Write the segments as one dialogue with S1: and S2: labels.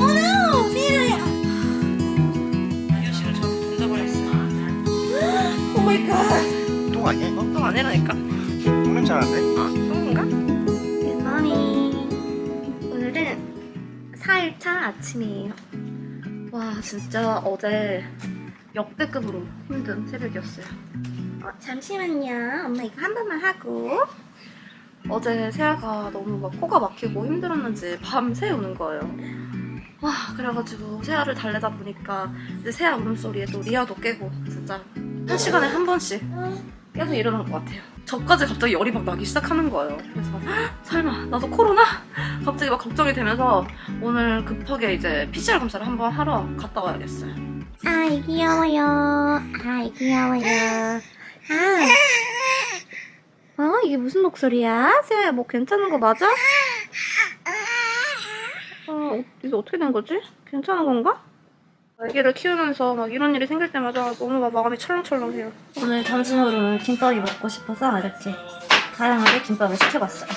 S1: 어머, 세아야.
S2: 아저씨를 저 던져버렸어.
S1: 오 마이 갓.
S3: 똥 아니야 이거?
S2: 똥 아니라니까.
S3: 똥 냄새 나는데?
S2: 아, 똥인가?
S1: 굿모닝. 오늘은 4일차 아침이에요. 와, 진짜 어제 역대급으로 힘든 새벽이었어요. 어, 잠시만요. 엄마 이거 한 번만 하고. 어제 세아가 너무 막 코가 막히고 힘들었는지 밤새 우는 거예요. 와, 그래가지고 세아를 달래다 보니까 이제 세아 울음소리에 또 리아도 깨고 진짜 한 시간에 한 번씩 계속 일어날 것 같아요. 저까지 갑자기 열이 막 나기 시작하는 거예요. 그래서 헉, 설마 나도 코로나? 갑자기 막 걱정이 되면서 오늘 급하게 이제 PCR 검사를 한번 하러 갔다 와야겠어요.
S4: 아이 귀여워요. 아이 귀여워요. 아.
S1: 어 이게 무슨 목소리야? 세아야 뭐 괜찮은 거 맞아? 어 이게 어떻게 된 거지? 괜찮은 건가? 아기를 키우면서 막 이런 일이 생길 때마다 너무 막 마음이 철렁철렁해요.
S4: 오늘 점심으로는 김밥이 먹고 싶어서 알았지. 다양하게 김밥을 시켜봤어요.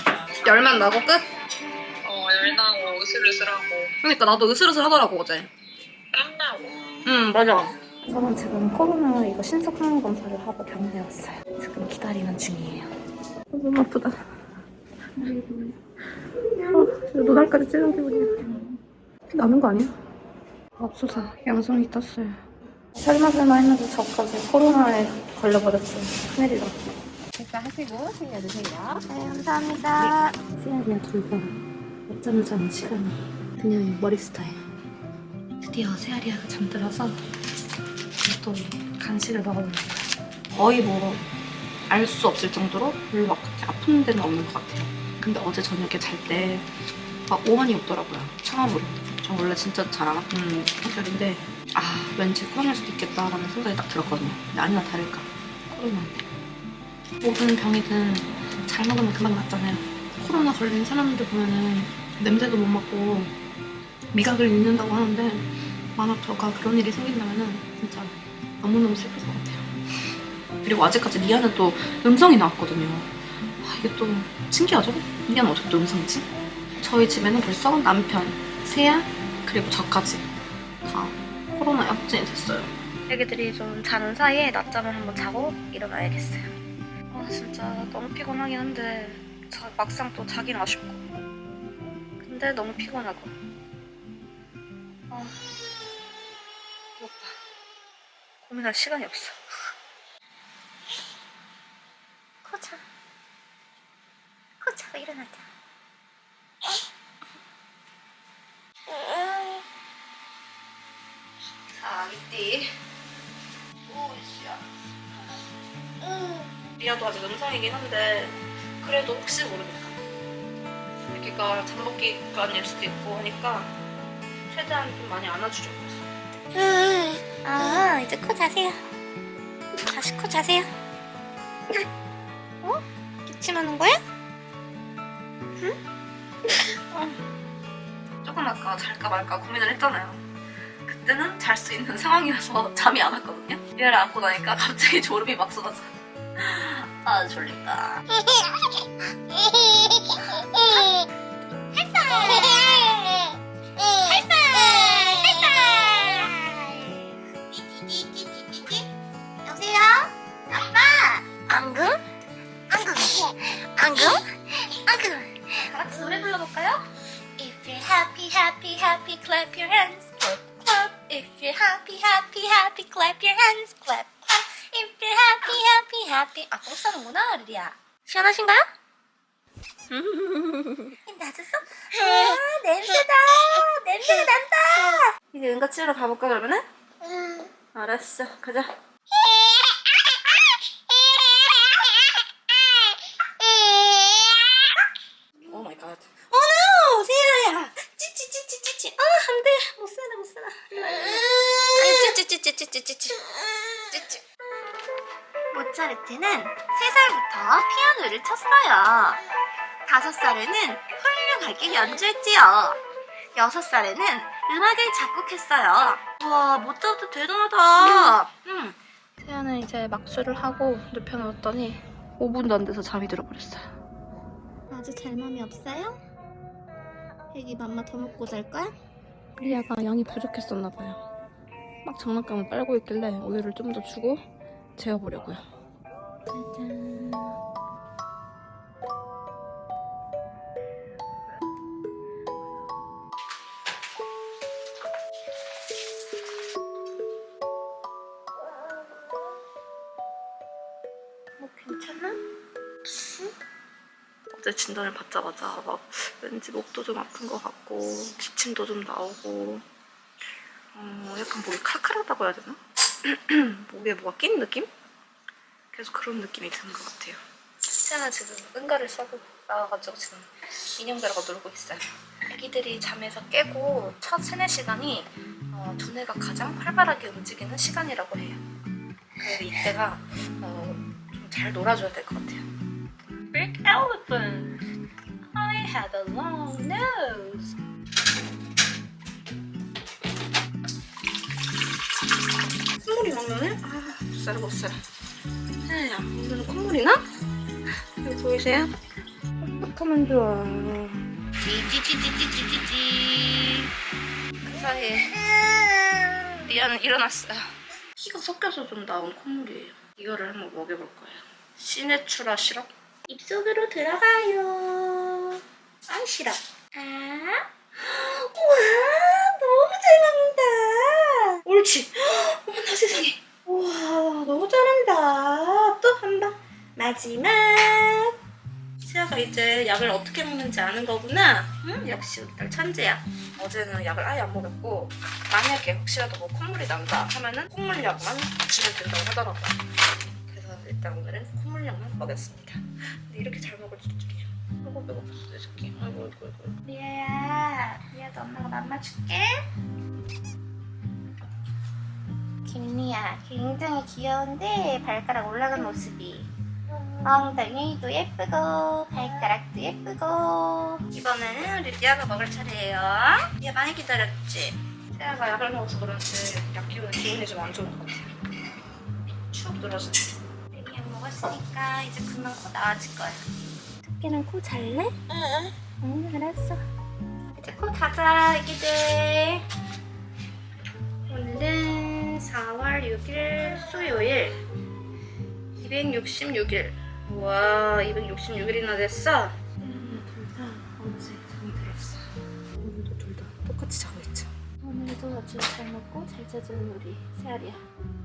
S1: 열만 나고 끝?
S2: 어, 열나고 으슬으슬하고
S1: 그러니까 나도 으슬으슬 하더라고 어제.
S2: 땀나고.
S1: 응 맞아. 저는 지금 코로나 이거 신속 항원 검사를 하고 병원에 왔어요. 지금 기다리는 중이에요. 너무 아프다. 어, 눈알까지 찌른 기분이야. 나는 거 아니야? 없어서 양성이 떴어요. 설마 설마 했는데 저까지 코로나에 걸려버렸어요. 큰일이다.
S4: 식사하시고 챙겨드세요.
S1: 네, 감사합니다.
S4: 세아리아 둘다 늦잠을 자는 시간이 그녀의 머리 스타일.
S1: 드디어 세아리아가 잠들어서 또 간식을 먹어보는 거예요. 거의 뭐 알 수 없을 정도로 별로 막 그렇게 아픈 데는 없는 것 같아요. 근데 어제 저녁에 잘 때 막 오한이 없더라고요. 처음으로. 저 원래 진짜 잘 안 아픈 성격인데 아 왠지 코로나일 수도 있겠다라는 생각이 딱 들었거든요. 근데 아니나 다를까 코로나인데 모든 병이든 잘 먹으면 금방 낫잖아요. 코로나 걸린 사람들 보면은 냄새도 못 맡고 미각을 잃는다고 하는데 만약 저가 그런 일이 생긴다면은 진짜 너무너무 슬플 것 같아요. 그리고 아직까지 리아는 또 음성이 나왔거든요. 아, 이게 또 신기하죠? 리아는 어떻게 또 음성이지? 저희 집에는 벌써 남편, 세아, 그리고 저까지 다 코로나 확진이 됐어요. 애기들이 좀 자는 사이에 낮잠을 한번 자고 일어나야겠어요. 아 진짜 너무 피곤하긴 한데 자- 막상 또 자긴 아쉽고 근데 너무 피곤하고 아, 오빠 고민할 시간이 없어.
S4: 코차. 코차가 일어나자.
S1: 자, 이띠. 오이씨야. 리아도 아직 음성이긴 한데 그래도 혹시 모르니까. 여기가 잠복 기 간일 수도 있고 하니까 최대한 좀 많이 안아주려고 했어.
S4: 아, 이제 코 자세요. 다시 코 자세요. 어? 기침하는 거야?
S1: 조금 아까 잘까 말까 고민을 했잖아요. 그때는 잘 수 있는 상황이라서 잠이 안 왔거든요. 리아를 안고 나니까 갑자기 졸음이 막 쏟아져. 아 졸린다.
S4: Happy, happy, clap your hands, clap, clap. If you're happy, happy, happy, clap your hands, clap, clap. If you're happy, happy, happy. 아, 꼭 사는구나, 리리야. 시원하신가요? 낮았어? 아, 냄새다. 냄새가 난다.
S1: 이제 응가 치러 가볼까 그러면은?
S4: 음.
S1: 알았어, 가자.
S4: 모차르트는 3살부터 피아노를 쳤어요. 5살에는 훌륭하게 연주했지요. 6살에는 음악을 작곡했어요. 와, 모차르트 대단하다. 응.
S1: 세아는 이제 막술을 하고 눕혀놓았더니 5분도 안 돼서 잠이 들어버렸어요.
S4: 아주 잘 맘이 없어요? 애기 맘마 더 먹고 잘 거야?
S1: 리아가 양이 부족했었나 봐요. 막 장난감을 빨고 있길래 우유를 좀 더 주고 재워보려고요.
S4: 짜잔.
S1: 뭐 괜찮아? 어제 진단을 받자마자 막 왠지 목도 좀 아픈 것 같고 기침도 좀 나오고 어, 약간 목이 칼칼하다고 해야 되나? 목에 뭐가 낀 느낌? 계속 그런 느낌이 드는 것 같아요. 세아는 지금 응가를 써고 나와가지고 지금 인형들하고 놀고 있어요. 애기들이 잠에서 깨고 첫 세네 시간이 어, 두뇌가 가장 활발하게 움직이는 시간이라고 해요. 그래서 이때가 어, 좀 잘 놀아줘야 될 것 같아요. Big elephant. I have a long nose. 콧물이 막 나네? 아, 못못 살아. 야, 오늘은 콧물이 나? 여기 보이세요? 어떡하면 좋아. 찌찌찌찌찌찌찌. 그 사이에 리아는 일어났어요. 피가 섞여서 좀 나온 콧물이에요. 이거를 한번 먹여볼 거예요. 시네추라 시럽?
S4: 입속으로 들어가요. 아 싫어. 아. 우와 너무 잘 먹는다.
S1: 옳지. 어머나 세상에.
S4: 우와 너무 잘한다. 마지막.
S1: 세아가 이제 약을 어떻게 먹는지 아는 거구나. 응? 역시 우리 딸 천재야. 어제는 약을 아예 안 먹였고 만약에 혹시라도 뭐 콧물이 난다 하면은 콧물 약만 주면 된다고 하더라고요. 그래서 일단 오늘은 콧물 약만 먹였습니다. 근데 이렇게 잘 먹을 줄이야. 아이고 배고팠어 내 새끼. 아이고 아이고 아이고.
S4: 리아야, 리아도 엄마가 맘마 줄게. 김리아, 굉장히 귀여운데 발가락 올라간 모습이. 엉덩이도 예쁘고 발가락도 예쁘고.
S1: 이번에는 우리 리아가 먹을 차례예요. 리아 많이 기다렸지? 세아가 약을 먹어서 그런지 약 기운이 기운이 좀 안 좋은 것 같아요. 추억 늘어지네.
S4: 약 먹었으니까 이제 금방 코 나아질 거야. 토끼는 코 잘래? 응. 응, 알았어. 이제 코 자자, 애기들.
S1: 오늘은 4월 6일 수요일 266일 와 266일이나 됐어? 둘다 어느새 잠이 들었어 오늘도 둘 다 똑같이 자고 있죠 오늘도 아주 잘 먹고 잘 자주는 우리 세아리야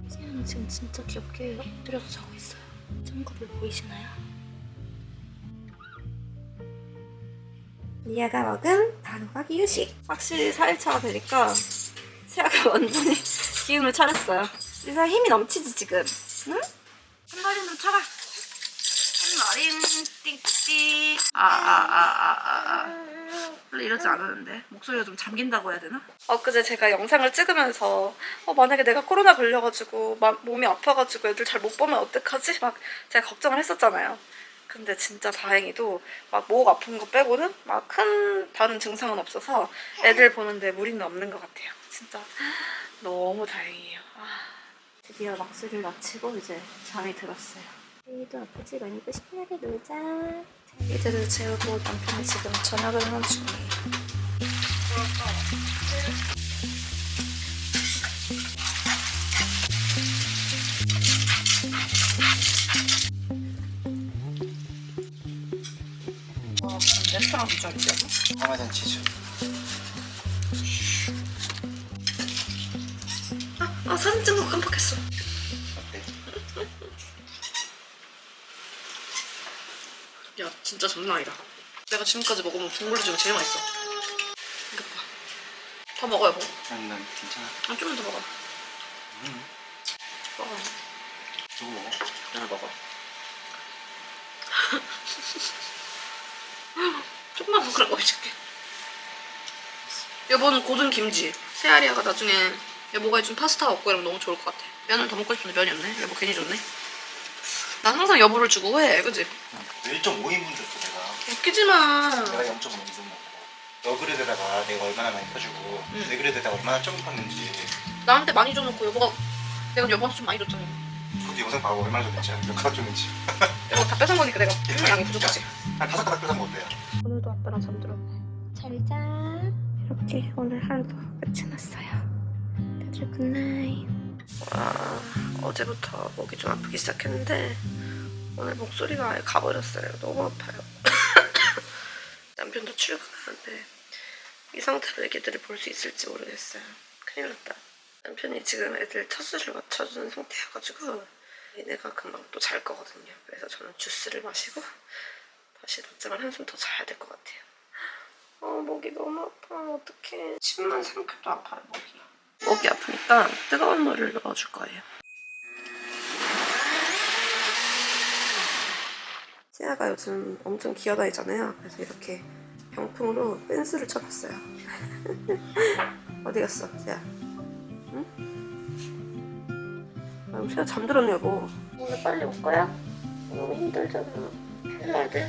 S1: 세아는 지금 진짜 귀엽게 엎드려서 자고 있어요 점kop을 보이시나요? 리아가 먹은 단호박 이유식 확실히 4일차가 되니까 세아가 완전히 기운을 차렸어요. 리사 힘이 넘치지 지금. 응? 한 마리 좀 쳐봐. 한 마리 띵띵. 아아아아아 아, 원래 이러지 않았는데 목소리가 좀 잠긴다고 해야 되나? 엊그제 제가 영상을 찍으면서 어, 만약에 내가 코로나 걸려가지고 마- 몸이 아파가지고 애들 잘 못 보면 어떡하지? 막 제가 걱정을 했었잖아요. 근데 진짜 다행히도 막 목 아픈 거 빼고는 막 큰 다른 증상은 없어서 애들 보는데 무리는 없는 것 같아요. 진짜 너무 다행이에요. 아, 드디어 막 수를 마치고 이제 잠이 들었어요.
S4: 애기도 아프지 말고 신나게 놀자.
S1: 애들을 재우고 남편이 지금 저녁을 하는 중이에요. 와, 레스토랑 비주얼이죠?
S3: 파마산 치즈.
S1: 아, 아 사진 찍는 거 깜빡했어. 진짜 장난 아니다. 내가 지금까지 먹어본 국물 중에 제일 맛있어. 이거 봐. 더 먹어요, 뭐.
S3: 난, 난 괜찮아.
S1: 아, 좀만 더 먹어.
S3: 음,
S1: 먹어.
S3: 저거 먹어.
S1: 하나 먹어. 조금만 먹으라고 해줄게. 여보는 고든 김치. 세아리아가 나중에 여보가 해준 파스타 먹고 이러면 너무 좋을 것 같아. 면을 더 먹고 싶은데 면이 없네. 여보 괜히 줬네. 난 항상 여보를 주고 해, 그지?
S3: 1.5인분 줬어, 내가.
S1: 웃기지마.
S3: 내가 0.5인분 먹고. 너그릇에다가 내가 얼마나 많이 퍼주고,
S1: 응.
S3: 내 그릇에다가 얼마나 조금 팠는지.
S1: 나한테 많이 줘놓고 여보가 내가 여보한테 좀 많이 줬잖아.
S3: 그것도 영상 봐봐, 얼마나 줬는지. 몇 가닥 줬는지.
S1: 여보 다 뺏은 거니까 내가 양이 부족하지.
S3: 한 다섯 가닥 뺏은 거 어때요?
S1: 오늘도 아빠랑 잠들었네.
S4: 잘 잘자
S1: 이렇게 오늘 하루도 끝이 났어요. 다들 굿나잇. 와, 어제부터 목이 좀 아프기 시작했는데 오늘 목소리가 아예 가버렸어요. 너무 아파요. 남편도 출근하는데 이 상태로 애기들을 볼 수 있을지 모르겠어요. 큰일 났다. 남편이 지금 애들 첫 수를 맞춰주는 상태여가지고 얘네가 금방 또 잘 거거든요. 그래서 저는 주스를 마시고 다시 낮잠을 한숨 더 자야 될 것 같아요. 어, 목이 너무 아파. 어떡해. 침만 삼켜도 아파요, 목이. 목이 아프니까 뜨거운 물을 넣어줄 거예요. 세아가 요즘 엄청 기어다니잖아요. 그래서 이렇게 병풍으로 펜스를 쳐봤어요. 어디 갔어, 세아? 응? 아, 세아 잠들었네, 여보. 오늘 빨리 올 거야? 너무 힘들잖아. 일어나야 돼.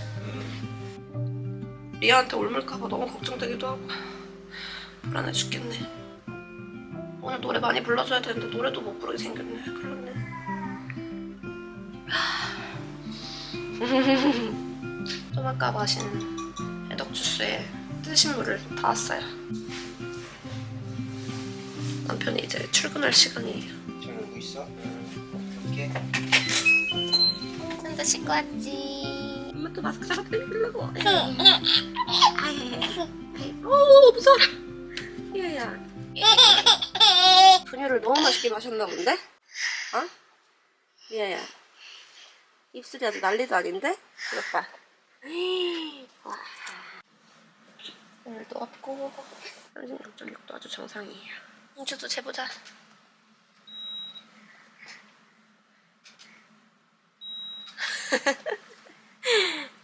S1: 리아한테 옮을까봐 너무 걱정되기도 하고 불안해 죽겠네. 오늘 노래 많이 불러줘야 되는데 노래도 못 부르게 생겼네. 큰일 났네. 좀 아까 마신 해독 주스에 뜨신 물을 타왔어요. 남편이 이제 출근할 시간이에요.
S3: 지금 누구 있어? 이렇게
S4: 손도 씻고 왔지
S1: 엄마 또 마스크 잡아 들리려고. 오 무서워라. 얘야. 분유를 너무 맛있게 마셨나 본데? 어? 얘야. 입술이 아주 난리도 아닌데? 이것 봐. 와. 오늘도 없고 36.6도 아주 정상이에요. 음주도 재보자.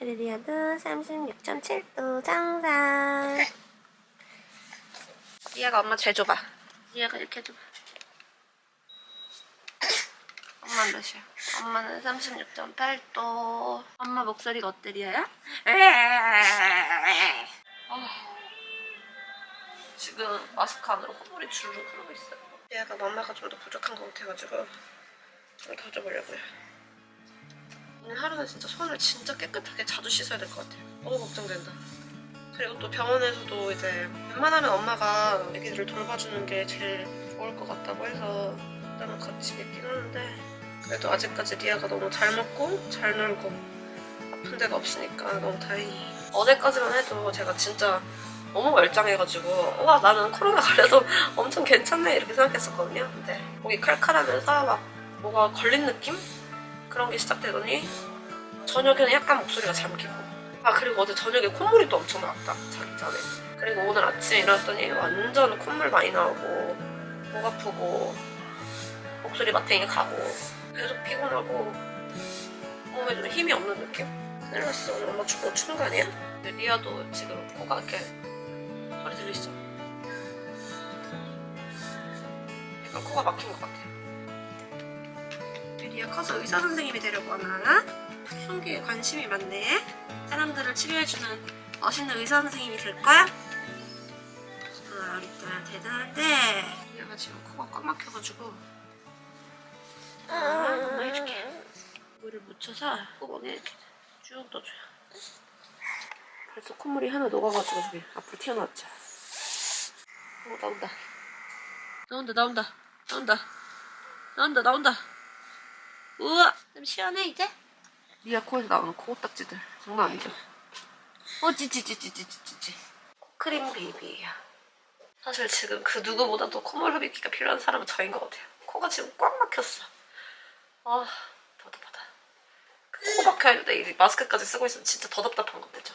S1: 리리아도 36.7도 정상. 리아가 엄마 재줘봐. 리아가 이렇게 해줘봐. 엄마는 몇이야? 엄마는 36.8도. 엄마 목소리가 어때, 리아야? 아, 지금 마스크 안으로 콧물이 줄줄 흐르고 있어요. 리아가 맘마가 좀 더 부족한 것 같아가지고 좀 더 줘보려고요. 오늘 하루는 진짜 손을 진짜 깨끗하게 자주 씻어야 될 것 같아요. 너무 걱정된다. 그리고 또 병원에서도 이제 웬만하면 엄마가 애기들을 돌봐주는 게 제일 좋을 것 같다고 해서 일단은 같이 있긴 하는데 그래도 아직까지 리아가 너무 잘 먹고 잘 놀고 아픈 데가 없으니까 너무 다행히. 어제까지만 해도 제가 진짜 너무 멀쩡해가지고 와 나는 코로나 걸려도 엄청 괜찮네 이렇게 생각했었거든요. 근데 목이 칼칼하면서 막 뭐가 걸린 느낌? 그런 게 시작되더니 저녁에는 약간 목소리가 잠기고. 아 그리고 어제 저녁에 콧물이 또 엄청 나왔다 자기 전에. 그리고 오늘 아침에 일어났더니 완전 콧물 많이 나오고 목 아프고 목소리 마탱이 가고 계속 피곤하고 몸에 좀 힘이 없는 느낌? 났어 오늘 엄마 춤 못 추는 거 아니야? 리아도 지금 코가 이렇게 소리 들리시죠? 약간 코가 막힌 것 같아요 리아 커서 의사 선생님이 되려고 하나? 풍기에 관심이 많네. 사람들을 치료해주는 멋있는 의사 선생님이 될 거야? 아, 우리 딸 대단한데. 리아가 지금 코가 꽉 막혀가지고. 아, 엄마 해줄게. 물을 묻혀서 구멍에 이렇게 쭉 넣어줘요. 벌써 콧물이 하나 녹아가지고 저기 앞으로 튀어나왔죠. 오, 나온다. 나온다, 나온다. 나온다. 나온다, 나온다. 우와 좀 시원해 이제? 리아 코에서 나오는 코딱지들 장난 아니죠? 어 찌찌찌찌찌찌찌 코크림 베이비예요 사실 지금 그 누구보다도 콧물 흡입기가 필요한 사람은 저인 것 같아요 코가 지금 꽉 막혔어 아 답답하다 코 막혀있는데 이 마스크까지 쓰고 있으면 진짜 더 답답한 거 되죠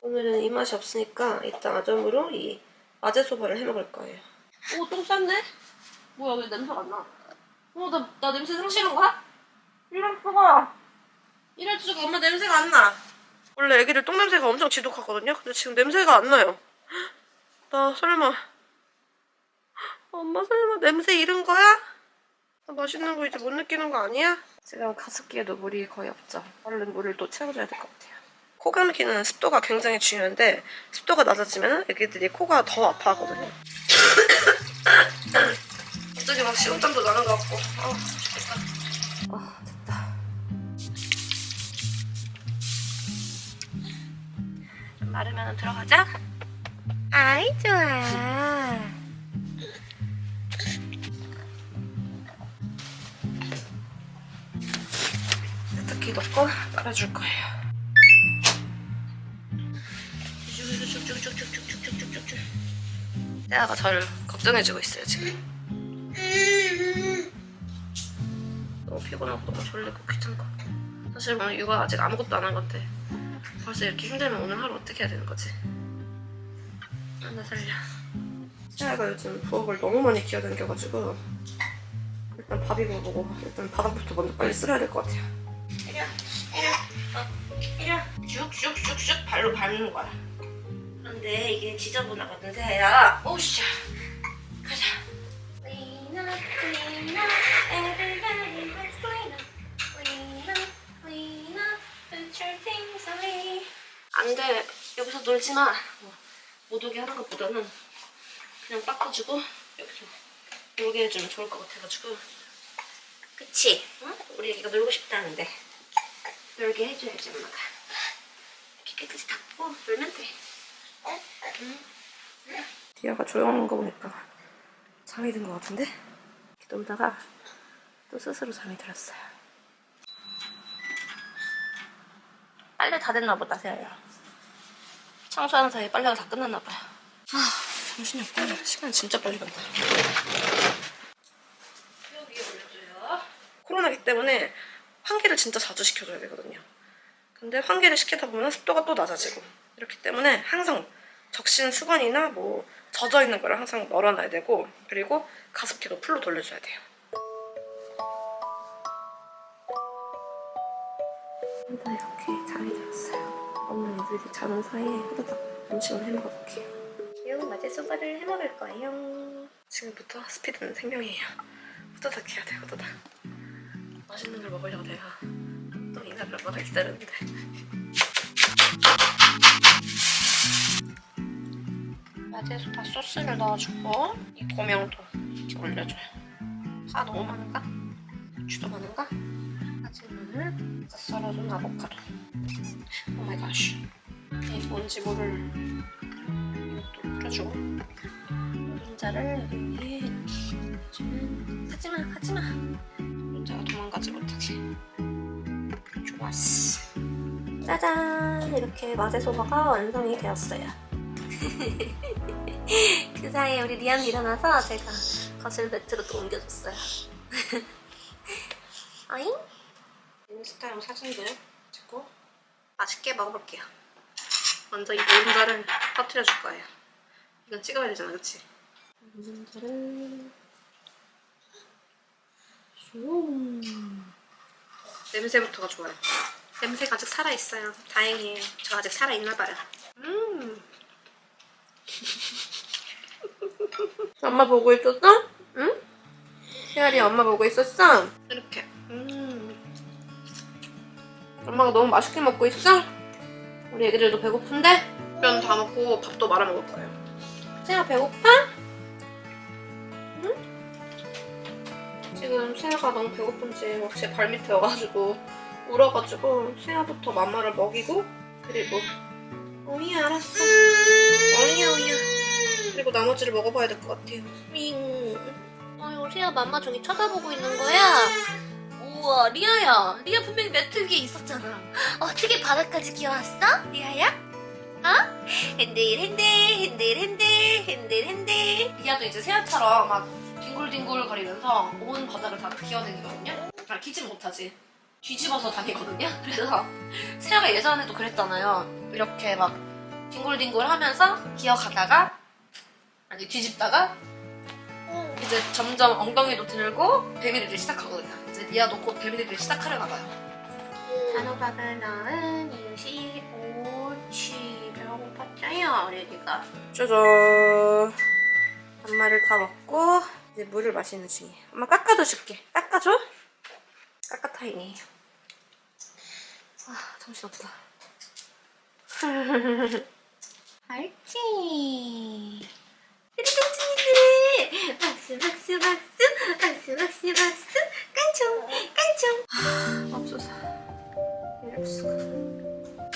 S1: 오늘은 입맛이 없으니까 이따 아점으로 이 아제소바를 해먹을 거예요 오 똥 쌌네? 뭐야 왜 냄새가 안 나? 어, 나, 나 냄새 상실한 거야? 이럴 수가. 이럴 수가. 엄마 냄새가 안 나. 원래 애기들 똥 냄새가 엄청 지독하거든요. 근데 지금 냄새가 안 나요. 나 설마. 엄마 설마 냄새 잃은 거야? 나 맛있는 거 이제 못 느끼는 거 아니야? 지금 가습기에도 물이 거의 없죠. 얼른 물을 또 채워줘야 될 것 같아요. 코 감기는 습도가 굉장히 중요한데 습도가 낮아지면 애기들이 코가 더 아파하거든요. 갑자기 막 식은땀도 나는 것 같고 아 죽겠다 아 됐다 좀 마르면 들어가자.
S4: 아이 좋아.
S1: 넣고 빨아줄 거예요. 쭉쭉쭉쭉쭉쭉쭉쭉쭉쭉. 세아가 저를 걱정해주고 있어요 지금. 너무 피곤하고 너무 졸리고 귀찮고. 사실 오늘 육아 아직 아무것도 안 한 건데 벌써 이렇게 힘들면 오늘 하루 어떻게 해야 되는 거지? 안나 살려. 세아가 요즘 부엌을 너무 많이 기어다녀가지고 일단 밥 이거 보고 일단 바닥부터 먼저 빨리 쓸어야 될 것 같아요. 슉슉슉슉 발로 밟는 거야. 그런데 이게 지저분하거든, 세아야. 오우 씨. 가자.
S4: Clean up, clean up, everybody let's clean up. Clean up, clean up, put your things away.
S1: 안 돼. 여기서 놀지 마. 뭐, 못 오게 하는 것보다는 그냥 닦아주고 여기서 놀게 해주면 좋을 것 같아가지고. 그치? 응? 우리 애기가 놀고 싶다는데 놀게 해줘야지 엄마가. 깨끗이 닦고 놀면 돼. 응? 디아가 조용한 거 보니까 잠이 든 것 같은데? 이렇게 놀다가 또 스스로 잠이 들었어요. 빨래 다 됐나 보다, 세아야. 청소하는 사이에 빨래가 다 끝났나 봐요. 아, 정신이 없구나. 시간 진짜 빨리 간다. 코로나기 때문에 환기를 진짜 자주 시켜줘야 되거든요. 근데 환기를 시키다 보면 습도가 또 낮아지고 이렇기 때문에 항상 적신 수건이나 뭐 젖어 있는 거를 항상 널어놔야 되고 그리고 가습기도 풀로 돌려줘야 돼요. 일단 이렇게 잠이 들었어요. 엄마 애들이 자는 사이에 후다닥 음식을 해 먹어볼게요. 귀여운 낮에 소바를 해 먹을 거예요. 지금부터 스피드는 생명이에요. 후다닥 해야 돼요, 후다닥. 맛있는 걸 먹으려고 내가 얼마나 기다렸는데. 소바 소스를 넣어주고 이 고명도 이렇게 올려줘요. 파 너무 많은가? 고추도 많은가? 하지마늘 썰어둔 아보카도 오 마이 갓이 뭔지 모를 이것도 뿌려주고 노른자를 여기 위에 올려주면 하지마 하지마 노른자가 도망가지 못하게 좋았어 짜잔 이렇게 마제소바가 완성이 되었어요 그 사이에 우리 리안이 일어나서 제가 거실 매트로 또 옮겨줬어요 아잉? 인스타용 사진들 찍고 맛있게 먹어볼게요. 먼저 이 노른자를 터트려 줄 거예요. 이건 찍어야 되잖아, 그치? 노른자를 숑 냄새부터가 좋아요. 냄새가 아직 살아있어요. 다행이에요. 저 아직 살아있나 봐요. 음. 엄마 보고 있었어? 응? 세알이 엄마 보고 있었어? 이렇게. 음. 엄마가 너무 맛있게 먹고 있어? 우리 애기들도 배고픈데? 면 다 먹고 밥도 말아 먹을 거예요. 세아 배고파? 지금 세아가 너무 배고픈지 막 제 발 밑에 와가지고 울어가지고 세아부터 맘마를 먹이고 그리고 어이야 알았어 어이야 어이야 그리고 나머지를 먹어봐야 될 것 같아요 윙
S4: 아유, 리아 맘마 저기 쳐다보고 있는 거야? 우와, 리아야. 리아 분명히 매트 위에 있었잖아. 어떻게 바닥까지 기어왔어? 리아야? 어? 흔들흔들, 흔들흔들, 흔들흔들.
S1: 리아도 이제 세아처럼 막 뒹굴뒹굴 거리면서 온 바닥을 다 기어다니거든요. 아, 기진 못하지. 뒤집어서 다니거든요. 그래서 세아가 예전에도 그랬잖아요. 이렇게 막 뒹굴뒹굴 하면서 기어가다가 아니 뒤집다가 이제 점점 엉덩이도 들고 베비들이 시작하거든요. 이제 리아도 곧 베비들이 시작하려나 봐요. 단호박을 넣은 이유식 오치 배고팠죠요 우리 애기가 짜잔 반말을 다 먹고 이제 물을 마시는 중이에요. 엄마 깎아도 줄게. 깎아줘? 깎아 타임이에요 아 정신없다. 알지? 띠리똥치니들 박수 박수 박수. 박수 박수 박수. 깐총 깐총. 맙소사. 이럴 수가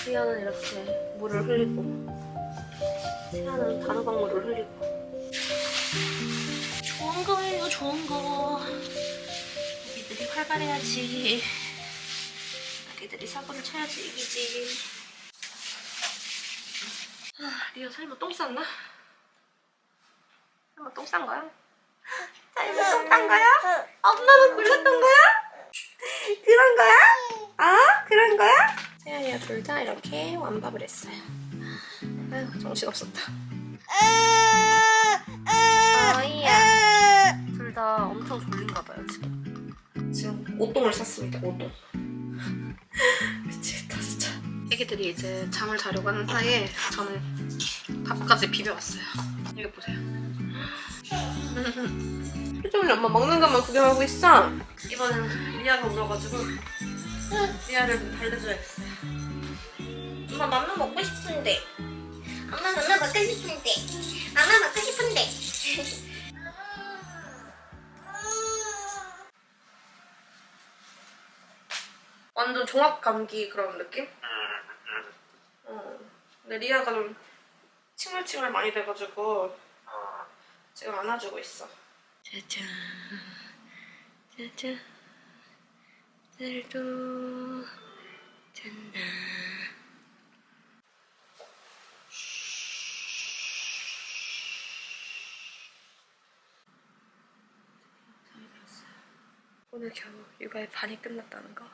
S1: 리아는 이렇게 물을 흘리고. 세아는 단호박 물을 흘리고 좋은 거예요 좋은 거 아기들이 활발해야지 아기들이 사고를 쳐야지 이기지 아, 리아 설마 똥 쌌나? 설마 똥 싼 거야? 설마 똥싼 거야? 엄마만 굴렸던 거야? 그런 거야? 아? 그런 거야? 세아이야 둘다 이렇게 완밥을 했어요 아유 정신없었다 아이야 둘 다 엄청 졸린가 봐요 지금. 지금 오똥을 쌌습니다 오똥. 미치겠다 진짜. 애기들이 이제 잠을 자려고 하는 사이에 저는 밥까지 비벼왔어요. 이거 보세요. 표정이 엄마 먹는 것만 구경하고 있어? 이번엔 리아가 울어가지고 리아를 좀 달래줘야겠어요. 엄마 맘마 먹고 싶은데.
S4: 엄마 엄마 먹고 싶은데 엄마 먹고 싶은데
S1: 완전 종합 감기 그런 느낌? 어. 근데 리아가 좀 칭얼칭얼 많이 돼가지고 지금 안아주고 있어. 짜잔, 짜잔, 들도 잔다. 잠이 들었어요. 오늘 겨우 육아의 반이 끝났다는 거.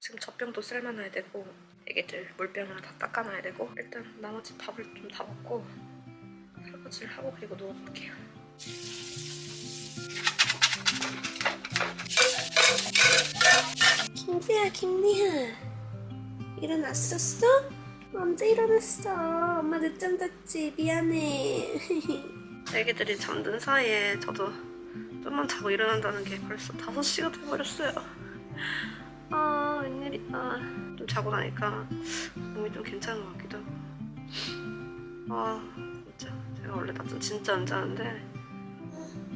S1: 지금 젖병도 쓸만해야 되고 애기들 물병을 다 닦아놔야 되고 일단 나머지 밥을 좀 다 먹고 설거지를 하고 그리고 누워볼게요. 김세야, 김리아 일어났었어? 언제 일어났어? 엄마 늦잠 잤지? 미안해. 애기들이 잠든 사이에 저도 좀만 자고 일어난다는 게 벌써 5시가 돼버렸어요. 아 웬일이야 좀 자고 나니까 몸이 좀 괜찮은 것 같기도 하고 아 진짜 제가 원래 낮잠 진짜 안 자는데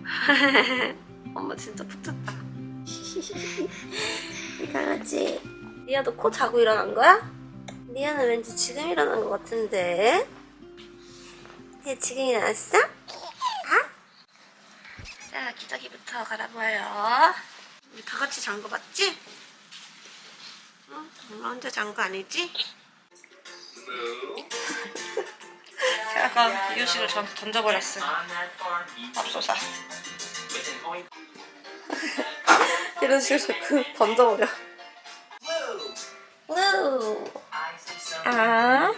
S1: 엄마 진짜 푹 잤다 이 강아지 리아도 코 자고 일어난 거야? 리아는 왠지 지금 일어난 것 같은데 얘 지금 일어났어? 아? 자 기저귀부터 갈아봐요 우리 다 같이 잔거 맞지? 응? 엄마 혼자 잔거 아니지? 제가 이유식을 저한테 던져버렸어요. 맙소사. 이런 식으로 자꾸 던져버려. 우. 아.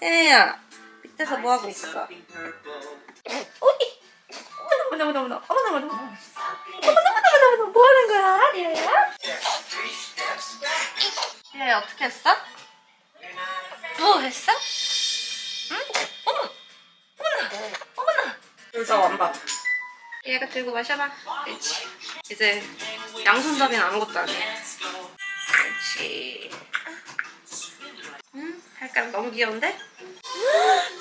S1: 세야 밑에서 뭐 하고 있어? 어머나 어머나 어머나 어머나 어머나 어머나 어머나 어머나 어머나 뭐 하는 거야 리아야? 리아야 어떻게 했어? 뭐 했어? 응? 어머 어머나 어머나 둘다 완밥 얘가 들고 마셔봐 그렇지 이제 양손잡이는 아무것도 안해 그렇지 응? 발가락 너무 귀여운데?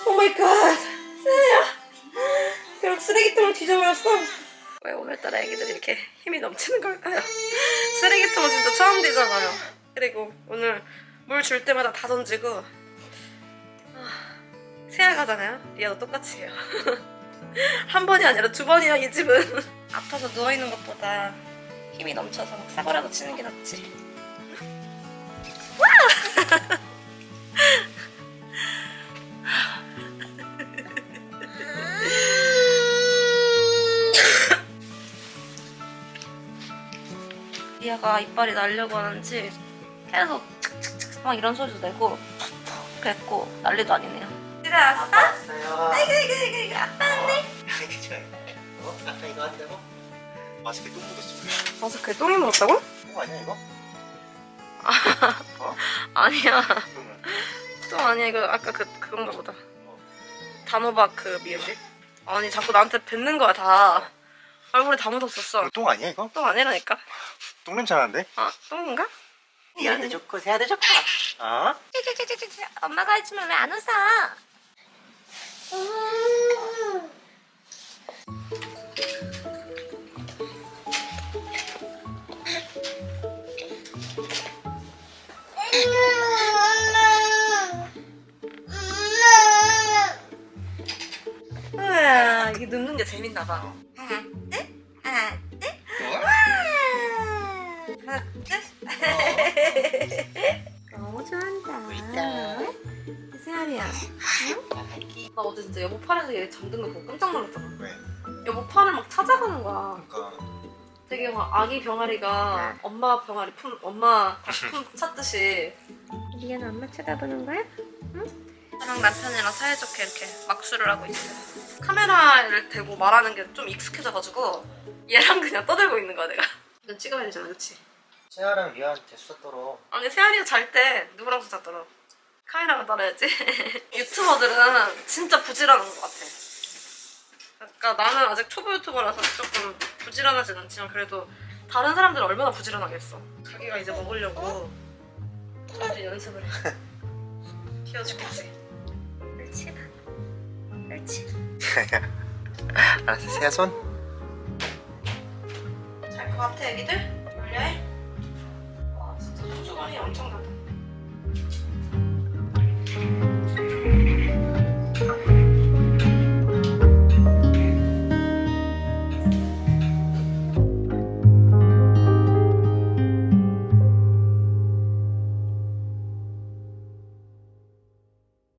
S1: 오마이갓 세야 쓰레기통을 뒤져버렸어. 왜 오늘따라 애기들이 이렇게 힘이 넘치는 걸까요? 쓰레기통을 진짜 처음 뒤져봐요. 그리고 오늘 물 줄 때마다 다 던지고. 아, 세야 가잖아요. 리아도 똑같이 해요. 한 번이 아니라 두 번이야 이 집은. 아파서 누워있는 것보다 힘이 넘쳐서 사고라도 치는 게 낫지. 리 아가 이빨이 날려고 하는지 계속 막 이런 소리도 내고 그랬고 난리도 아니네요 집에 왔어?
S3: 왔어요.
S1: 아이고 아이고 아이고 아이고 아빠 왔네
S3: 어? 아까 이거 한다고? 맛있게 똥 묻었어.
S1: 마스크에 똥이 묻었다고?
S3: 똥 아니야 이거?
S1: 아니야
S3: 그러면
S1: 똥 아니야 이거 아까 그 그건가 보다 단호박 그 미역이 아니 자꾸 나한테 뱉는 거야 다 얼굴에 다 묻었었어.
S3: 똥 아니야 이거?
S1: 똥 아니라니까.
S3: 똥 냄새 나는데?
S1: 아 똥인가?
S3: 얘한테 좋고 새한테 좋고
S1: 아? 엄마가 해주면 왜 안 웃어? 이게 눕는 게 재밌나 봐. 진짜 여보 팔에서 얘 잠든 거 보고 깜짝 놀랐잖아.
S3: 왜?
S1: 여보 팔을 막 찾아가는 거야.
S3: 그러니까
S1: 되게 막 아기 병아리가 엄마 병아리 품, 엄마 품 찾듯이. 리아는 엄마 쳐다보는 거야? 응? 저랑 남편이랑 사이좋게 이렇게 막수를 하고 있어요. 카메라를 대고 말하는 게 좀 익숙해져가지고 얘랑 그냥 떠들고 있는 거야 내가. 이건 찍어야 되잖아, 그치?
S3: 세아랑 리아한테 수다 떨어.
S1: 아니 세아리가 잘 때 누구랑 수다 떨어? 카메라만 따라야지. 유튜버들은 진짜 부지런한 것 같아. 그러니까 나는 아직 초보 유튜버라서 조금 부지런하진 않지만 그래도 다른 사람들은 얼마나 부지런하겠어. 자기가 이제 먹으려고 점심 연습을 해. 귀여워 죽겠지. 옳지 나. 옳지.
S3: 알았어, 세아 손.
S1: 잘 것 같아 애기들? 원래? 와 진짜 손주머니 엄청 작다.